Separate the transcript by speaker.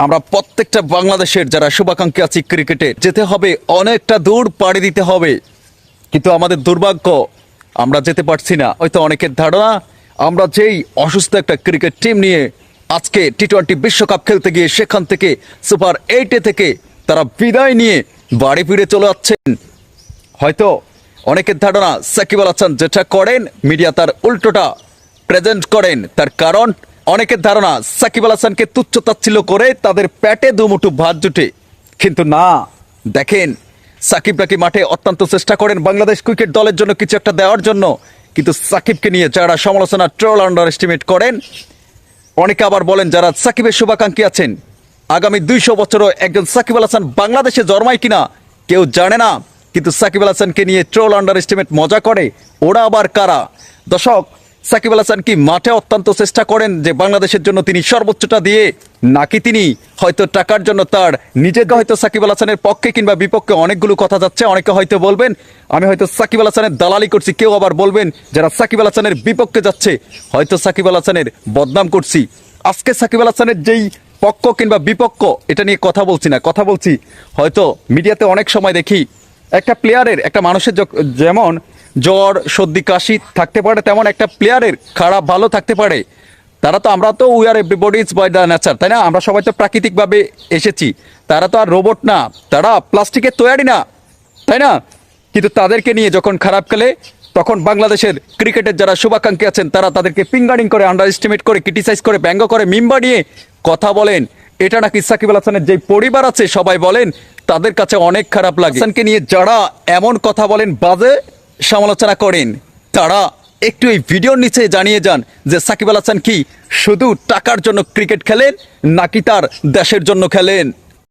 Speaker 1: আমরা প্রত্যেকটা বাংলাদেশের যারা শুভাকাঙ্ক্ষী আছি ক্রিকেটে, যেতে হবে অনেকটা দূর পাড়ি দিতে হবে। কিন্তু আমাদের দুর্ভাগ্য, আমরা যেতে পারছি না। হয়তো অনেকের ধারণা, আমরা যেই অসুস্থ একটা ক্রিকেট টিম নিয়ে আজকে টি টোয়েন্টি বিশ্বকাপ খেলতে গিয়ে সেখান থেকে, সুপার এইটে থেকে তারা বিদায় নিয়ে বাড়ি ফিরে চলে যাচ্ছেন। হয়তো অনেকের ধারণা, সাকিব আল হাসান যেটা করেন, মিডিয়া তার উল্টোটা প্রেজেন্ট করেন। তার কারণ অনেকের ধারণা সাকিব আল হাসানকে তুচ্ছ তাচ্ছিল্য করে তাদের পেটে দুমুঠু ভাত জুটে। কিন্তু না, দেখেন, সাকিব নাকি মাঠে অত্যন্ত চেষ্টা করেন বাংলাদেশ ক্রিকেট দলের জন্য কিছু একটা দেওয়ার জন্য, কিন্তু সাকিবকে নিয়ে যারা সমালোচনা ট্রোল আন্ডার এস্টিমেট করেন, অনেকে আবার বলেন যারা সাকিবের শুভাকাঙ্ক্ষী আছেন, আগামী দুইশো বছরও একজন সাকিব আল হাসান বাংলাদেশে জন্মায় কিনা কেউ জানে না, কিন্তু সাকিব আল হাসানকে নিয়ে ট্রোল আন্ডার এস্টিমেট মজা করে, ওরা আবার কারা? দর্শক সাকিব আল হাসান কি মাঠে অত্যন্ত চেষ্টা করেন যে বাংলাদেশের জন্য তিনি সর্বোচ্চটা দিয়ে, নাকি তিনি হয়তো টাকার জন্য তার নিজেকে হয়তো সাকিব আল হাসানের পক্ষে কিংবা বিপক্ষে অনেকগুলো কথা যাচ্ছে, অনেকে হয়তো বলবেন, আমি হয়তো সাকিব আল হাসানের দালালি করছি কেউ আবার বলবেন, যারা সাকিব আল হাসানের বিপক্ষে যাচ্ছে, হয়তো সাকিব আল হাসানের বদনাম করছি আজকে সাকিব আল হাসানের যেই পক্ষ কিংবা বিপক্ষ, এটা নিয়ে কথা বলছি না, কথা বলছি, হয়তো মিডিয়াতে অনেক সময় দেখি, একটা প্লেয়ারের একটা মানুষের যেমন জ্বর, সর্দি, কাশি থাকতে পারে, তেমন একটা প্লেয়ারের খারাপ ভালো থাকতে পারে। তারা তো, আমরা তো we are everybody is by the nature তাই না? আমরা সবাই তো প্রাকৃতিকভাবে এসেছি। তারা তো আর রোবট না, তারা প্লাস্টিকের তৈরি না, তাই না? কিন্তু তাদেরকে নিয়ে যখন খারাপ খেলে, তখন বাংলাদেশের ক্রিকেটের যারা শুভাকাঙ্ক্ষী আছেন, তারা তাদেরকে ফিঙ্গারিং করে আন্ডার এস্টিমেট করে ক্রিটিসাইজ করে, ব্যঙ্গ করে, মিম্বা নিয়ে কথা বলেন। এটা নাকি সাকিব আল হাসানের যে পরিবার আছে, সবাই বলেন, তাদের কাছে অনেক খারাপ লাগে। হাসানকে নিয়ে যারা এমন কথা বলেন, বাজে সমালোচনা করেন। তারা একটু এই ভিডিওর নিচে জানিয়ে যান যে সাকিব আল হাসান কি শুধু টাকার জন্য ক্রিকেট খেলেন নাকি তার দেশের জন্য খেলেন।